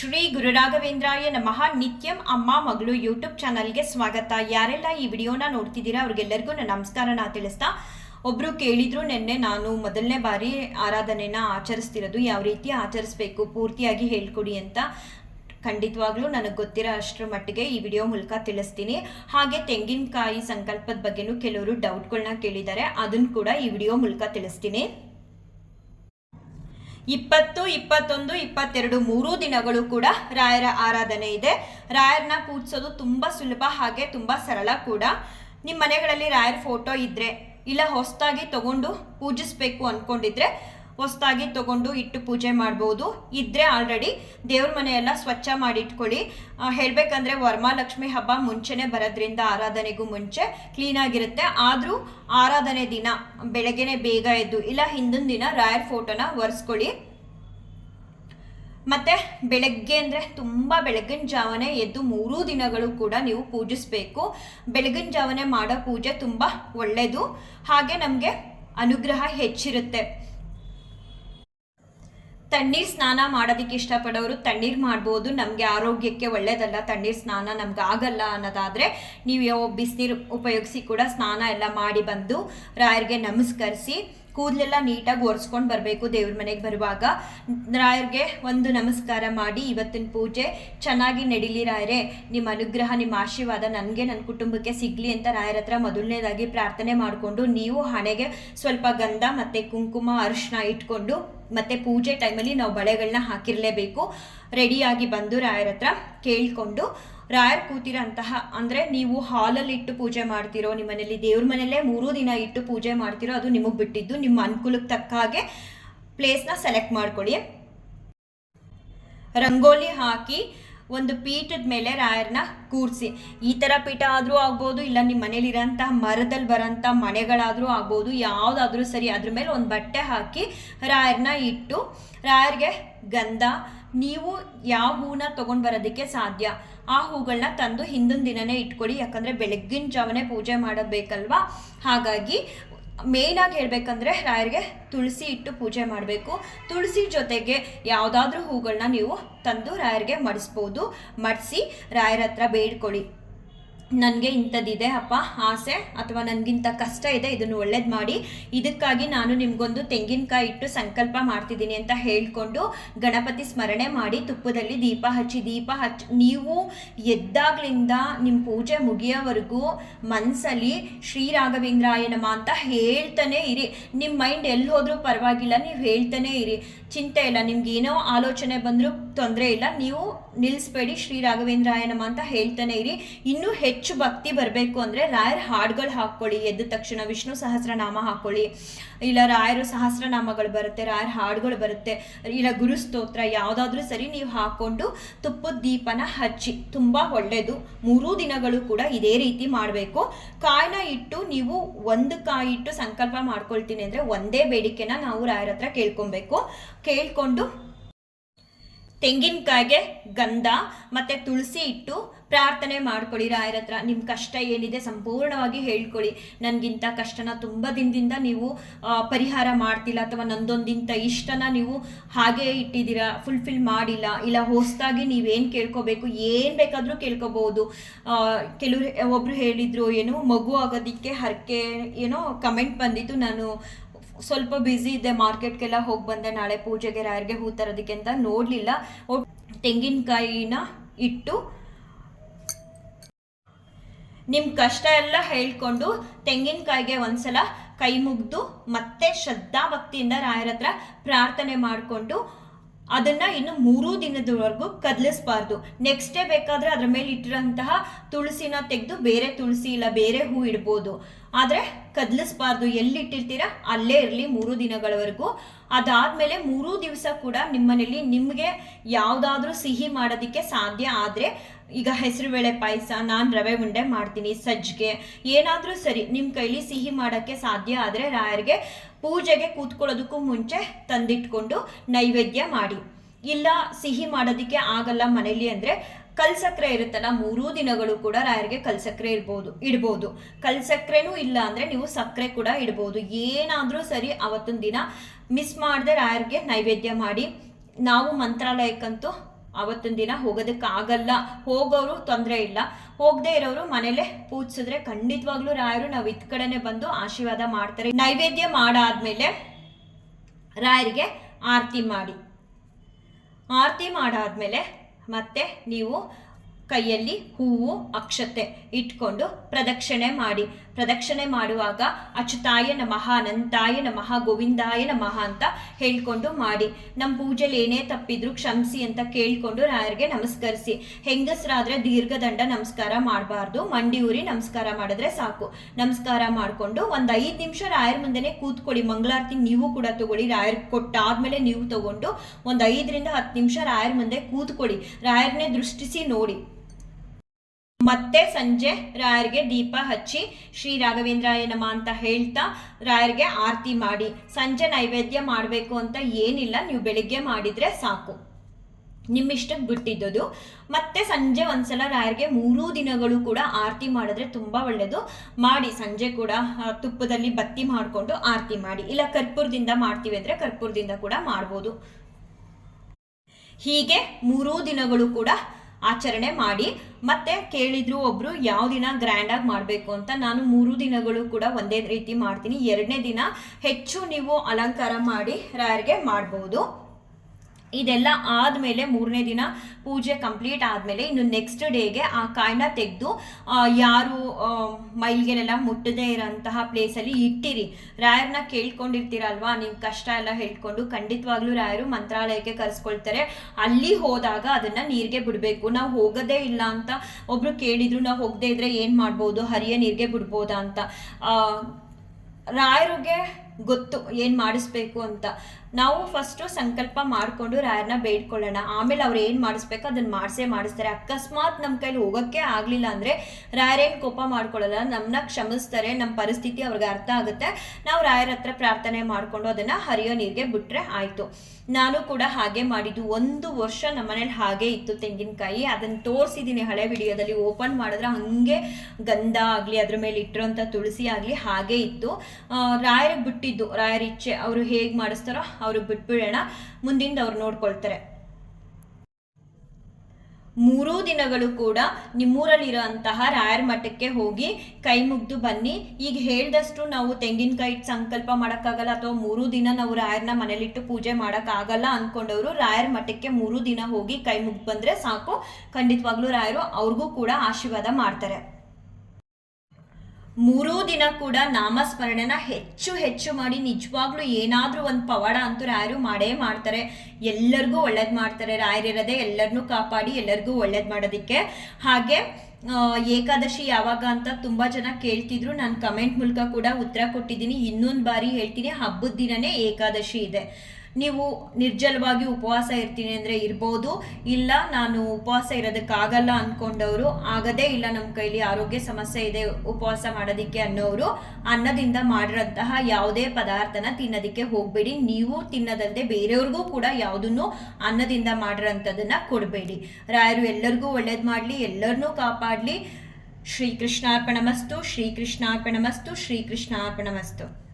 ಶ್ರೀ ಗುರುರಾಘವೇಂದ್ರಾಯ ನಮಃ. ನಿತ್ಯಂ ಅಮ್ಮ ಮಗಳು ಯೂಟ್ಯೂಬ್ ಚಾನಲ್ಗೆ ಸ್ವಾಗತ. ಯಾರೆಲ್ಲ ಈ ವಿಡಿಯೋನ ನೋಡ್ತಿದ್ದೀರಾ ಅವ್ರಿಗೆಲ್ಲರಿಗೂ ನನ್ನ ನಮಸ್ಕಾರನ ತಿಳಿಸ್ತಾ, ಒಬ್ರು ಕೇಳಿದ್ರು ನಿನ್ನೆ ನಾನು ಮೊದಲನೇ ಬಾರಿ ಆರಾಧನೆನ ಆಚರಿಸ್ತಿರೋದು, ಯಾವ ರೀತಿ ಆಚರಿಸ್ಬೇಕು, ಪೂರ್ತಿಯಾಗಿ ಹೇಳ್ಕೊಡಿ ಅಂತ ಖಂಡಿತವಾಗ್ಲೂ ನನಗೆ ಗೊತ್ತಿರೋ ಅಷ್ಟರ ಮಟ್ಟಿಗೆ ಈ ವಿಡಿಯೋ ಮೂಲಕ ತಿಳಿಸ್ತೀನಿ. ಹಾಗೆ ತೆಂಗಿನಕಾಯಿ ಸಂಕಲ್ಪದ ಬಗ್ಗೆನೂ ಕೆಲವರು ಡೌಟ್ಗಳನ್ನ ಕೇಳಿದ್ದಾರೆ ಅದನ್ನು ಕೂಡ ಈ ವಿಡಿಯೋ ಮೂಲಕ ತಿಳಿಸ್ತೀನಿ. ಇಪ್ಪತ್ತು, ಇಪ್ಪತ್ತೊಂದು, ಇಪ್ಪತ್ತೆರಡು ಮೂರೂ ದಿನಗಳು ಕೂಡ ರಾಯರ ಆರಾಧನೆ ಇದೆ. ರಾಯರನ್ನ ಪೂಜಿಸೋದು ತುಂಬ ಸುಲಭ ಹಾಗೆ ತುಂಬ ಸರಳ ಕೂಡ. ನಿಮ್ಮ ಮನೆಗಳಲ್ಲಿ ರಾಯರ ಫೋಟೋ ಇದ್ದರೆ ಇಲ್ಲ ಹೊಸದಾಗಿ ತಗೊಂಡು ಪೂಜಿಸ್ಬೇಕು ಅಂದ್ಕೊಂಡಿದ್ರೆ ಹೊಸದಾಗಿ ತಗೊಂಡು ಇಟ್ಟು ಪೂಜೆ ಮಾಡ್ಬೋದು. ಇದ್ರೆ ಆಲ್ರೆಡಿ ದೇವ್ರ ಮನೆಯೆಲ್ಲ ಸ್ವಚ್ಛ ಮಾಡಿಟ್ಕೊಳ್ಳಿ. ಹೇಳಬೇಕಂದ್ರೆ ವರಮಹಾಲಕ್ಷ್ಮಿ ಹಬ್ಬ ಮುಂಚೆನೆ ಬರೋದ್ರಿಂದ ಆರಾಧನೆಗೂ ಮುಂಚೆ ಕ್ಲೀನಾಗಿರುತ್ತೆ ಆದರೂ ಆರಾಧನೆ ದಿನ ಬೆಳಗ್ಗೆನೆ ಬೇಗ ಎದ್ದು ಇಲ್ಲ ಹಿಂದಿನ ದಿನ ರಾಯರ್ ಫೋಟೋನ ಒರೆಸ್ಕೊಳ್ಳಿ. ಮತ್ತೆ ಬೆಳಗ್ಗೆ ಅಂದರೆ ತುಂಬ ಬೆಳಗಿನ ಜಾವನೆ ಎದ್ದು ಮೂರೂ ದಿನಗಳು ಕೂಡ ನೀವು ಪೂಜಿಸಬೇಕು. ಬೆಳಗಿನ ಜಾವನೆ ಮಾಡೋ ಪೂಜೆ ತುಂಬ ಒಳ್ಳೆಯದು ಹಾಗೆ ನಮಗೆ ಅನುಗ್ರಹ ಹೆಚ್ಚಿರುತ್ತೆ. ತಣ್ಣೀರ್ ಸ್ನಾನ ಮಾಡೋದಕ್ಕೆ ಇಷ್ಟಪಡೋರು ತಣ್ಣೀರ್ ಮಾಡ್ಬೋದು, ನಮಗೆ ಆರೋಗ್ಯಕ್ಕೆ ಒಳ್ಳೇದಲ್ಲ, ತಣ್ಣೀರ್ ಸ್ನಾನ ನಮ್ಗೆ ಆಗಲ್ಲ ಅನ್ನೋದಾದರೆ ನೀವು ಯಾವ ಬಿಸಿನೀರು ಉಪಯೋಗಿಸಿ ಕೂಡ ಸ್ನಾನ ಎಲ್ಲ ಮಾಡಿ ಬಂದು ರಾಯರಿಗೆ ನಮಸ್ಕರಿಸಿ ಕೂದಲೆಲ್ಲ ನೀಟಾಗಿ ಒರೆಸ್ಕೊಂಡು ಬರಬೇಕು ದೇವ್ರ ಮನೆಗೆ ಬರುವಾಗ. ರಾಯರಿಗೆ ಒಂದು ನಮಸ್ಕಾರ ಮಾಡಿ ಇವತ್ತಿನ ಪೂಜೆ. ಚೆನ್ನಾಗಿ ನಡೀಲಿ ರಾಯರೇ. ನಿಮ್ಮ ಅನುಗ್ರಹ ನಿಮ್ಮ ಆಶೀರ್ವಾದ ನನಗೆ ನನ್ನ ಕುಟುಂಬಕ್ಕೆ ಸಿಗಲಿ ಅಂತ ರಾಯರ ಹತ್ರ ಮೊದಲನೇದಾಗಿ ಪ್ರಾರ್ಥನೆ ಮಾಡಿಕೊಂಡು ನೀವು ಹಣೆಗೆ ಸ್ವಲ್ಪ ಗಂಧ ಮತ್ತು ಕುಂಕುಮ ಅರಿಶಿನ ಇಟ್ಕೊಂಡು ಮತ್ತು ಪೂಜೆ ಟೈಮಲ್ಲಿ ನಾವು ಬಳೆಗಳನ್ನ ಹಾಕಿರಲೇಬೇಕು. ರೆಡಿಯಾಗಿ ಬಂದು ರಾಯರ ಹತ್ರ ಕೇಳಿಕೊಂಡು ರಾಯರ್ ಕೂತಿರೋಂತಹ, ಅಂದರೆ ನೀವು ಹಾಲಲ್ಲಿ ಇಟ್ಟು ಪೂಜೆ ಮಾಡ್ತಿರೋ ನಿಮ್ಮ ಮನೇಲಿ ದೇವ್ರ ಮನೆಯಲ್ಲೇ ಮೂರೂ ದಿನ ಇಟ್ಟು ಪೂಜೆ ಮಾಡ್ತಿರೋ, ಅದು ನಿಮಗೆ ಬಿಟ್ಟಿದ್ದು. ನಿಮ್ಮ ಅನುಕೂಲಕ್ಕೆ ತಕ್ಕ ಹಾಗೆ ಪ್ಲೇಸ್ನ ಸೆಲೆಕ್ಟ್ ಮಾಡ್ಕೊಳ್ಳಿ. ರಂಗೋಲಿ ಹಾಕಿ ಒಂದು ಪೀಠದ ಮೇಲೆ ರಾಯರನ್ನ ಕೂರಿಸಿ. ಈ ಥರ ಪೀಠ ಆದರೂ ಆಗ್ಬೋದು, ಇಲ್ಲ ನಿಮ್ಮ ಮನೇಲಿರೋಂಥ ಮರದಲ್ಲಿ ಬರೋಂಥ ಮನೆಗಳಾದರೂ ಆಗ್ಬೋದು, ಯಾವುದಾದ್ರೂ ಸರಿ ಅದ್ರ ಮೇಲೆ ಒಂದು ಬಟ್ಟೆ ಹಾಕಿ ರಾಯರನ್ನ ಇಟ್ಟು, ರಾಯರಿಗೆ ಗಂಧ, ನೀವು ಯಾವ ಹೂವನ್ನ ತೊಗೊಂಡು ಬರೋದಕ್ಕೆ ಸಾಧ್ಯ? ಆ ಹೂಗಳನ್ನ ತಂದು ಹಿಂದಿನ ದಿನನೇ ಇಟ್ಕೊಳ್ಳಿ ಯಾಕಂದರೆ ಬೆಳಗ್ಗಿನ ಜಾವನೆ ಪೂಜೆ ಮಾಡಬೇಕಲ್ವಾ? ಹಾಗಾಗಿ ಮೇಯ್ನಾಗಿ ಹೇಳಬೇಕಂದ್ರೆ ರಾಯರಿಗೆ ತುಳಸಿ ಇಟ್ಟು ಪೂಜೆ ಮಾಡಬೇಕು. ತುಳಸಿ ಜೊತೆಗೆ ಯಾವುದಾದ್ರೂ ಹೂಗಳನ್ನ ನೀವು ತಂದು ರಾಯರಿಗೆ ಮಡಿಸ್ಬೋದು. ಮಡಿಸಿ ರಾಯರ ಹತ್ರ ಬೇಡ್ಕೊಳ್ಳಿ ನನಗೆ ಇಂಥದ್ದಿದೆ, ಅಪ್ಪ, ಆಸೆ ಅಥವಾ ನನಗಿಂತ ಕಷ್ಟ ಇದೆ, ಇದನ್ನು ಒಳ್ಳೇದು ಮಾಡಿ. ಇದಕ್ಕಾಗಿ ನಾನು ನಿಮಗೊಂದು ತೆಂಗಿನಕಾಯಿ ಇಟ್ಟು ಸಂಕಲ್ಪ ಮಾಡ್ತಿದ್ದೀನಿ ಅಂತ ಹೇಳಿಕೊಂಡು ಗಣಪತಿ ಸ್ಮರಣೆ ಮಾಡಿ ತುಪ್ಪದಲ್ಲಿ ದೀಪ ಹಚ್ಚಿ ದೀಪ ಹಚ್ಚಿ, ನೀವು ಎದ್ದಾಗ್ಲಿಂದ ನಿಮ್ಮ ಪೂಜೆ ಮುಗಿಯೋವರೆಗೂ ಮನಸ್ಸಲ್ಲಿ ಶ್ರೀ ರಾಘವೇಂದ್ರಾಯ ನಮ ಅಂತ ಹೇಳ್ತಾನೆ ಇರಿ. ನಿಮ್ಮ ಮೈಂಡ್ ಎಲ್ಲಿ ಹೋದರೂ ಪರವಾಗಿಲ್ಲ, ನೀವು ಹೇಳ್ತಾನೆ ಇರಿ. ಚಿಂತೆ ಇಲ್ಲ ನಿಮ್ಗೆ ಏನೋ ಆಲೋಚನೆ ಬಂದರೂ ತೊಂದರೆ ಇಲ್ಲ, ನೀವು ನಿಲ್ಲಿಸ್ಬೇಡಿ ಶ್ರೀ ರಾಘವೇಂದ್ರಾಯ ನಮ ಅಂತ ಹೇಳ್ತಾನೆ ಇರಿ. ಇನ್ನೂ ಹೆಚ್ಚು ಭಕ್ತಿ ಬರಬೇಕು ಅಂದರೆ ರಾಯರ ಹಾಡುಗಳು ಹಾಕ್ಕೊಳ್ಳಿ, ಎದ್ದ ತಕ್ಷಣ ವಿಷ್ಣು ಸಹಸ್ರನಾಮ ಹಾಕ್ಕೊಳ್ಳಿ. ಇಲ್ಲ ರಾಯರು ಸಹಸ್ರನಾಮಗಳು ಬರುತ್ತೆ, ರಾಯರ ಹಾಡುಗಳು ಬರುತ್ತೆ, ಇಲ್ಲ ಗುರು ಸ್ತೋತ್ರ ಯಾವುದಾದ್ರೂ ಸರಿ ನೀವು ಹಾಕ್ಕೊಂಡು ತುಪ್ಪದ ದೀಪನ ಹಚ್ಚಿ, ತುಂಬ ಒಳ್ಳೆಯದು ಮೂರೂ ದಿನಗಳು ಕೂಡ ಇದೇ ರೀತಿ ಮಾಡಬೇಕು. ಕಾಯಿನ ಇಟ್ಟು ನೀವು ಒಂದು ಕಾಯಿ ಇಟ್ಟು ಸಂಕಲ್ಪ ಮಾಡ್ಕೊಳ್ತೀನಿ ಅಂದರೆ ಒಂದೇ ಬೇಡಿಕೆನ ನಾವು ರಾಯರ ಹತ್ರ ಕೇಳ್ಕೊಬೇಕು. ಕೇಳ್ಕೊಂಡು ತೆಂಗಿನಕಾಯಿಗೆ ಗಂಧ ಮತ್ತು ತುಳಸಿ ಇಟ್ಟು ಪ್ರಾರ್ಥನೆ ಮಾಡ್ಕೊಳ್ಳಿ ರಾಯರ ಹತ್ರ. ನಿಮ್ಮ ಕಷ್ಟ ಏನಿದೆ ಸಂಪೂರ್ಣವಾಗಿ ಹೇಳ್ಕೊಳ್ಳಿ. ನನಗಿಂತ ಕಷ್ಟನ ತುಂಬ ದಿನದಿಂದ ನೀವು ಪರಿಹಾರ ಮಾಡ್ತಿಲ್ಲ ಅಥವಾ ನಂದೊಂದಿಂತ ಇಷ್ಟನ ನೀವು ಹಾಗೆ ಇಟ್ಟಿದ್ದೀರಾ ಫುಲ್ಫಿಲ್ ಮಾಡಿಲ್ಲ. ಇಲ್ಲ, ಹೊಸದಾಗಿ ನೀವೇನು ಕೇಳ್ಕೋಬೇಕು, ಏನು ಬೇಕಾದರೂ ಕೇಳ್ಕೋಬಹುದು ಕೆಲವರು ಒಬ್ಬರು ಹೇಳಿದರು, ಏನು ಮಗು ಆಗೋದಕ್ಕೆ ಹರಕೆ, ಏನೋ ಕಮೆಂಟ್ ಬಂದಿತ್ತು. ನಾನು ಸ್ವಲ್ಪ ಬ್ಯುಸಿ ಇದ್ದೆ ಮಾರ್ಕೆಟ್ಗೆಲ್ಲ ಹೋಗಿ ಬಂದೆ. ನಾಳೆ ಪೂಜೆಗೆ ರಾಯರಿಗೆ ಹೂ ತರೋದಕ್ಕೆ ಅಂತ ನೋಡಲಿಲ್ಲ. ತೆಂಗಿನಕಾಯಿನ ಇಟ್ಟು ನಿಮ್ಮ ಕಷ್ಟ ಎಲ್ಲ ಹೇಳ್ಕೊಂಡು ತೆಂಗಿನಕಾಯಿಗೆ ಒಂದ್ಸಲ ಕೈ ಮುಗ್ದು ಮತ್ತೆ ಶ್ರದ್ಧಾ ಭಕ್ತಿಯಿಂದ ರಾಯರ ಹತ್ರ ಪ್ರಾರ್ಥನೆ ಮಾಡಿಕೊಂಡು ಅದನ್ನ ಇನ್ನು ಮೂರೂ ದಿನದವರೆಗೂ ಕದಲಿಸ್ಬಾರ್ದು. ನೆಕ್ಸ್ಟ್ ಡೇ ಬೇಕಾದ್ರೆ ಅದ್ರ ಮೇಲೆ ಇಟ್ಟಿರೋಂತಹ ತುಳಸಿನ ತೆಗೆದು ಬೇರೆ ತುಳಸಿ ಇಲ್ಲ, ಬೇರೆ ಹೂ ಇಡ್ಬೋದು. ಆದರೆ ಕದಲಿಸ್ಬಾರ್ದು. ಎಲ್ಲಿಟ್ಟಿರ್ತೀರ? ಅಲ್ಲೇ ಇರಲಿ ಮೂರು ದಿನಗಳವರೆಗೂ. ಅದಾದಮೇಲೆ ಮೂರೂ ದಿವಸ ಕೂಡ ನಿಮ್ಮನೇಲಿ ನಿಮಗೆ ಯಾವುದಾದ್ರೂ ಸಿಹಿ ಮಾಡೋದಕ್ಕೆ ಸಾಧ್ಯ ಆದರೆ ಈಗ ಹೆಸರುಬೇಳೆ ಪಾಯಸ, ನಾನು ರವೆ ಉಂಡೆ ಮಾಡ್ತೀನಿ ಸಜ್ಜಿಗೆ. ಏನಾದರೂ ಸರಿ ನಿಮ್ಮ ಕೈಲಿ ಸಿಹಿ ಮಾಡೋಕ್ಕೆ ಸಾಧ್ಯ ಆದರೆ ರಾಯರಿಗೆ ಪೂಜೆಗೆ ಕೂತ್ಕೊಳ್ಳೋದಕ್ಕೂ ಮುಂಚೆ ತಂದಿಟ್ಕೊಂಡು ನೈವೇದ್ಯ ಮಾಡಿ. ಇಲ್ಲ, ಸಿಹಿ ಮಾಡೋದಕ್ಕೆ ಆಗಲ್ಲ ಮನೇಲಿ ಅಂದರೆ ಕಲ್ಸಕ್ರೆ ಇರುತ್ತಲ್ಲ, ಮೂರೂ ದಿನಗಳು ಕೂಡ ರಾಯರಿಗೆ ಕಲ್ಸಕ್ರೆ ಇರ್ಬೋದು, ಇಡ್ಬೋದು. ಕಲ್ಸಕ್ರೆನೂ ಇಲ್ಲ ಅಂದರೆ ನೀವು ಸಕ್ಕರೆ ಕೂಡ ಇಡ್ಬೋದು. ಏನಾದರೂ ಸರಿ ಅವತ್ತೊಂದು ದಿನ ಮಿಸ್ ಮಾಡದೆ ರಾಯರಿಗೆ ನೈವೇದ್ಯ ಮಾಡಿ. ನಾವು ಮಂತ್ರಾಲಯಕ್ಕಂತೂ ಅವತ್ತೊಂದು ದಿನ ಹೋಗೋದಕ್ಕಾಗಲ್ಲ. ಹೋಗೋರು ತೊಂದರೆ ಇಲ್ಲ. ಹೋಗದೆ ಇರೋರು ಮನೇಲೆ ಪೂಜಿಸಿದ್ರೆ ಖಂಡಿತವಾಗ್ಲೂ ರಾಯರು ನಾವು ಇತ್ ಕಡೆನೆ ಬಂದು ಆಶೀರ್ವಾದ ಮಾಡ್ತಾರೆ. ನೈವೇದ್ಯ ಮಾಡಾದ್ಮೇಲೆ ರಾಯರಿಗೆ ಆರತಿ ಮಾಡಿ. ಆರತಿ ಮಾಡಾದ್ಮೇಲೆ ಮತ್ತೆ ನೀವು ಕೈಯಲ್ಲಿ ಹೂವು ಅಕ್ಷತೆ ಇಟ್ಕೊಂಡು ಪ್ರದಕ್ಷಿಣೆ ಮಾಡಿ. ಪ್ರದಕ್ಷಿಣೆ ಮಾಡುವಾಗ ಅಚ್ಯುತಾಯ ನಮಃ, ಅನಂತಾಯ ನಮಃ, ಗೋವಿಂದಾಯ ನಮಃ ಅಂತ ಹೇಳ್ಕೊಂಡು ಮಾಡಿ. ನಮ್ಮ ಪೂಜೆಲಿ ಏನೇ ತಪ್ಪಿದ್ರು ಕ್ಷಮಿಸಿ ಅಂತ ಕೇಳ್ಕೊಂಡು ರಾಯರಿಗೆ ನಮಸ್ಕರಿಸಿ. ಹೆಂಗಸರಾದ್ರೆ ದೀರ್ಘದಂಡ ನಮಸ್ಕಾರ ಮಾಡಬಾರ್ದು. ಮಂಡಿ ಊರಿ ನಮಸ್ಕಾರ ಮಾಡಿದ್ರೆ ಸಾಕು. ನಮಸ್ಕಾರ ಮಾಡಿಕೊಂಡು ಒಂದು ಐದು ನಿಮಿಷ ರಾಯರ ಮುಂದೆನೆ ಕೂತ್ಕೊಳ್ಳಿ. ಮಂಗಳಾರತಿ ನೀವು ಕೂಡ ತಗೊಳ್ಳಿ. ರಾಯರ್ ಕೊಟ್ಟಾದ್ಮೇಲೆ ನೀವು ತಗೊಂಡು ಒಂದು ಐದರಿಂದ ಹತ್ತು ನಿಮಿಷ ರಾಯರ ಮುಂದೆ ಕೂತ್ಕೊಳ್ಳಿ. ರಾಯರನ್ನೇ ದೃಷ್ಟಿಸಿ ನೋಡಿ. ಮತ್ತೆ ಸಂಜೆ ರಾಯರಿಗೆ ದೀಪ ಹಚ್ಚಿ ಶ್ರೀ ರಾಘವೇಂದ್ರಾಯ ನಮ ಅಂತ ಹೇಳ್ತಾ ರಾಯರಿಗೆ ಆರತಿ ಮಾಡಿ, ಸಂಜೆ ನೈವೇದ್ಯ ಮಾಡಬೇಕು ಅಂತ ಏನಿಲ್ಲ, ನೀವು ಬೆಳಿಗ್ಗೆ ಮಾಡಿದ್ರೆ ಸಾಕು. ನಿಮ್ಮಿಷ್ಟಕ್ಕೆ ಬಿಟ್ಟಿದ್ದದು. ಮತ್ತೆ ಸಂಜೆ ಒಂದ್ಸಲ ರಾಯರಿಗೆ ಮೂರೂ ದಿನಗಳು ಕೂಡ ಆರತಿ ಮಾಡಿದ್ರೆ ತುಂಬ ಒಳ್ಳೆಯದು ಮಾಡಿ, ಸಂಜೆ ಕೂಡ ತುಪ್ಪದಲ್ಲಿ ಬತ್ತಿ ಮಾಡಿಕೊಂಡು ಆರತಿ ಮಾಡಿ. ಇಲ್ಲ, ಕರ್ಪೂರದಿಂದ ಮಾಡ್ತೀವಿ ಅಂದರೆ ಕರ್ಪೂರದಿಂದ ಕೂಡ ಮಾಡ್ಬೋದು. ಹೀಗೆ ಮೂರೂ ದಿನಗಳು ಕೂಡ ಆಚರಣೆ ಮಾಡಿ. ಮತ್ತೆ ಕೇಳಿದ್ರು ಒಬ್ರು, ಯಾವ ದಿನ ಗ್ರ್ಯಾಂಡ್ ಆಗಿ ಮಾಡಬೇಕು? ಅಂತ ನಾನು ಮೂರು ದಿನಗಳು ಕೂಡ ಒಂದೇ ರೀತಿ ಮಾಡ್ತೀನಿ. ಎರಡನೇ ದಿನ ಹೆಚ್ಚು ನೀವು ಅಲಂಕಾರ ಮಾಡಿ ರಾಯರಿಗೆ ಮಾಡ್ಬೋದು. ಇದೆಲ್ಲ ಆದಮೇಲೆ ಮೂರನೇ ದಿನ ಪೂಜೆ ಕಂಪ್ಲೀಟ್ ಆದಮೇಲೆ ಇನ್ನು ನೆಕ್ಸ್ಟ್ ಡೇಗೆ ಆ ಕಾಯಿನ ತೆಗೆದು ಯಾರು ಮೈಲ್ಗೆಲ್ಲ ಮುಟ್ಟದೇ ಇರೋಂತಹ ಪ್ಲೇಸಲ್ಲಿ ಇಟ್ಟಿರಿ. ರಾಯರನ್ನ ಕೇಳ್ಕೊಂಡಿರ್ತೀರಲ್ವಾ? ನಿಮ್ಮ ಕಷ್ಟ ಎಲ್ಲ ಹೇಳ್ಕೊಂಡು ಖಂಡಿತವಾಗ್ಲೂ ರಾಯರು ಮಂತ್ರಾಲಯಕ್ಕೆ ಕರೆಸ್ಕೊಳ್ತಾರೆ. ಅಲ್ಲಿ ಹೋದಾಗ ಅದನ್ನು ನೀರಿಗೆ ಬಿಡಬೇಕು. ನಾವು ಹೋಗೋದೇ ಇಲ್ಲ ಅಂತ ಒಬ್ರು ಕೇಳಿದ್ರು, ನಾವು ಹೋಗದೇ ಇದ್ರೆ ಏನು ಮಾಡ್ಬೋದು? ಹರಿಯ ನೀರಿಗೆ ಬಿಡ್ಬೋದಾ ಅಂತ. ರಾಯರಿಗೆ ಗೊತ್ತು ಏನು ಮಾಡಿಸ್ಬೇಕು ಅಂತ. ನಾವು ಫಸ್ಟು ಸಂಕಲ್ಪ ಮಾಡಿಕೊಂಡು ರಾಯರನ್ನ ಬೇಡ್ಕೊಳ್ಳೋಣ. ಆಮೇಲೆ ಅವ್ರು ಏನು ಮಾಡಿಸ್ಬೇಕು ಅದನ್ನು ಮಾಡಿಸೇ ಮಾಡಿಸ್ತಾರೆ. ಅಕಸ್ಮಾತ್ ನಮ್ಮ ಕೈಲಿ ಹೋಗೋಕ್ಕೆ ಆಗಲಿಲ್ಲ ಅಂದರೆ ರಾಯರೇನು ಕೋಪ ಮಾಡ್ಕೊಳ್ಳಲ್ಲ ನಮ್ಮನ್ನ ಕ್ಷಮಿಸ್ತಾರೆ ನಮ್ಮ ಪರಿಸ್ಥಿತಿ ಅವ್ರಿಗೆ ಅರ್ಥ ಆಗುತ್ತೆ. ನಾವು ರಾಯರ ಹತ್ರ ಪ್ರಾರ್ಥನೆ ಮಾಡಿಕೊಂಡು ಅದನ್ನು ಹರಿಯೋ ನೀರಿಗೆ ಬಿಟ್ಟರೆ ಆಯಿತು. ನಾನು ಕೂಡ ಹಾಗೆ ಮಾಡಿದ್ದು. ಒಂದು ವರ್ಷ ನಮ್ಮನೇಲಿ ಹಾಗೆ ಇತ್ತು ತೆಂಗಿನಕಾಯಿ. ಅದನ್ನು ತೋರಿಸಿದ್ದೀನಿ ಹಳೆ ವಿಡಿಯೋದಲ್ಲಿ. ಓಪನ್ ಮಾಡಿದ್ರೆ ಹಾಗೆ ಗಂಧ ಆಗಲಿ, ಅದ್ರ ಮೇಲೆ ಇಟ್ಟಿರೋಂಥ ತುಳಸಿ ಆಗಲಿ ಹಾಗೆ ಇತ್ತು. ರಾಯರಿಗೆ ಬಿಟ್ಟಿದ್ದು. ರಾಯರ ಇಚ್ಛೆ ಅವರು ಹೇಗೆ ಮಾಡಿಸ್ತಾರೋ ಅವ್ರಿಗೆ ಬಿಟ್ಬಿಡೋಣ. ಮುಂದಿಂದ ಅವ್ರು ನೋಡ್ಕೊಳ್ತಾರೆ. ಮೂರೂ ದಿನಗಳು ಕೂಡ ನಿಮ್ಮೂರಲ್ಲಿರೋ ಅಂತಹ ರಾಯರ ಮಠಕ್ಕೆ ಹೋಗಿ ಕೈ ಮುಗ್ದು ಬನ್ನಿ. ಈಗ ಹೇಳ್ದಷ್ಟು ನಾವು ತೆಂಗಿನಕಾಯಿ ಸಂಕಲ್ಪ ಮಾಡೋಕ್ಕಾಗಲ್ಲ ಅಥವಾ ಮೂರು ದಿನ ನಾವು ರಾಯರನ್ನ ಮನೇಲಿಟ್ಟು ಪೂಜೆ ಮಾಡೋಕ್ಕಾಗಲ್ಲ ಅಂದ್ಕೊಂಡವರು ರಾಯರ ಮಠಕ್ಕೆ ಮೂರು ದಿನ ಹೋಗಿ ಕೈ ಮುಗ್ದು ಬಂದರೆ ಸಾಕು. ಖಂಡಿತವಾಗ್ಲೂ ರಾಯರು ಅವ್ರಿಗೂ ಕೂಡ ಆಶೀರ್ವಾದ ಮಾಡ್ತಾರೆ. ಮೂರೂ ದಿನ ಕೂಡ ನಾಮಸ್ಮರಣೆನ ಹೆಚ್ಚು ಹೆಚ್ಚು ಮಾಡಿ ನಿಜವಾಗ್ಲೂ ಏನಾದರೂ ಒಂದು ಪವಾಡ ಅಂತೂ ರಾಯರು ಮಾಡೇ ಮಾಡ್ತಾರೆ. ಎಲ್ಲರಿಗೂ ಒಳ್ಳೇದು ಮಾಡ್ತಾರೆ. ರಾಯರಿರೋದೇ ಎಲ್ಲರನ್ನೂ ಕಾಪಾಡಿ ಎಲ್ಲರಿಗೂ ಒಳ್ಳೇದು ಮಾಡೋದಕ್ಕೆ. ಹಾಗೆ ಏಕಾದಶಿ ಯಾವಾಗ ಅಂತ ತುಂಬ ಜನ ಕೇಳ್ತಿದ್ರು. ನಾನು ಕಮೆಂಟ್ ಮೂಲಕ ಕೂಡ ಉತ್ತರ ಕೊಟ್ಟಿದ್ದೀನಿ. ಇನ್ನೊಂದು ಬಾರಿ ಹೇಳ್ತೀನಿ. ಹಬ್ಬದ ದಿನನೇ ಏಕಾದಶಿ ಇದೆ. ನೀವು ನಿರ್ಜಲವಾಗಿ ಉಪವಾಸ ಇರ್ತೀನಿ ಅಂದರೆ ಇರ್ಬೋದು. ಇಲ್ಲ, ನಾನು ಉಪವಾಸ ಇರೋದಕ್ಕಾಗಲ್ಲ ಅಂದ್ಕೊಂಡವರು ಆಗದೇ ಇಲ್ಲ ನಮ್ಮ ಕೈಲಿ ಆರೋಗ್ಯ ಸಮಸ್ಯೆ ಇದೆ, ಉಪವಾಸ ಮಾಡೋದಕ್ಕೆ ಅನ್ನೋರು ಅನ್ನದಿಂದ ಮಾಡಿರೋಂತಹ ಯಾವುದೇ ಪದಾರ್ಥನ ತಿನ್ನೋದಕ್ಕೆ ಹೋಗಬೇಡಿ. ನೀವು ತಿನ್ನದಲ್ಲದೆ ಬೇರೆಯವ್ರಿಗೂ ಕೂಡ ಯಾವುದನ್ನು ಅನ್ನದಿಂದ ಮಾಡಿರೋಂಥದ್ದನ್ನು ಕೊಡಬೇಡಿ. ರಾಯರು ಎಲ್ಲರಿಗೂ ಒಳ್ಳೇದು ಮಾಡಲಿ, ಎಲ್ಲರನ್ನೂ ಕಾಪಾಡಲಿ. ಶ್ರೀಕೃಷ್ಣಾರ್ಪಣಮಸ್ತು ಶ್ರೀಕೃಷ್ಣಾರ್ಪಣಮಸ್ತು ಶ್ರೀಕೃಷ್ಣಾರ್ಪಣಮಸ್ತು.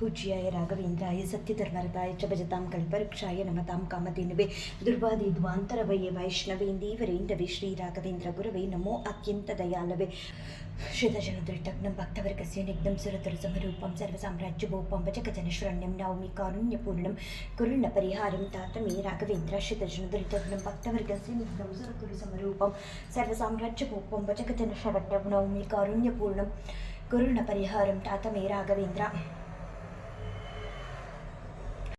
பூஜ்யாய ராகவேந்திராய சத்யதர்மரதாய சபஜதாம் கல்பருக்ஷாய நமதாம் காமதேனுவே துர்வாதி துவாந்தரவய வைஷ்ணவேந்தீவரேந்தவி ஸ்ரீ ராகவேந்திர குரவை நமோ அத்தியந்த தயாலவே श्रितजनदृष्टग्नं भक्तवर्गस्य निग्नं सुरतुरसमरूपं सर्वसाम्राज्यभूपं वचकजनशरण्यं नौमि कारुण्यपूर्णं कुरुणपरिहारं तातमे राघवेन्द्र श्रितजनदृष्टग्नं भक्तवर्गस्य निग्नं सुरतुरसमरूपं सर्वसाम्राज्यभूपं वचकजनशरण्यं नौमि कारुण्यपूर्णं कुरुणपरिहारं तातमे राघवेन्द्र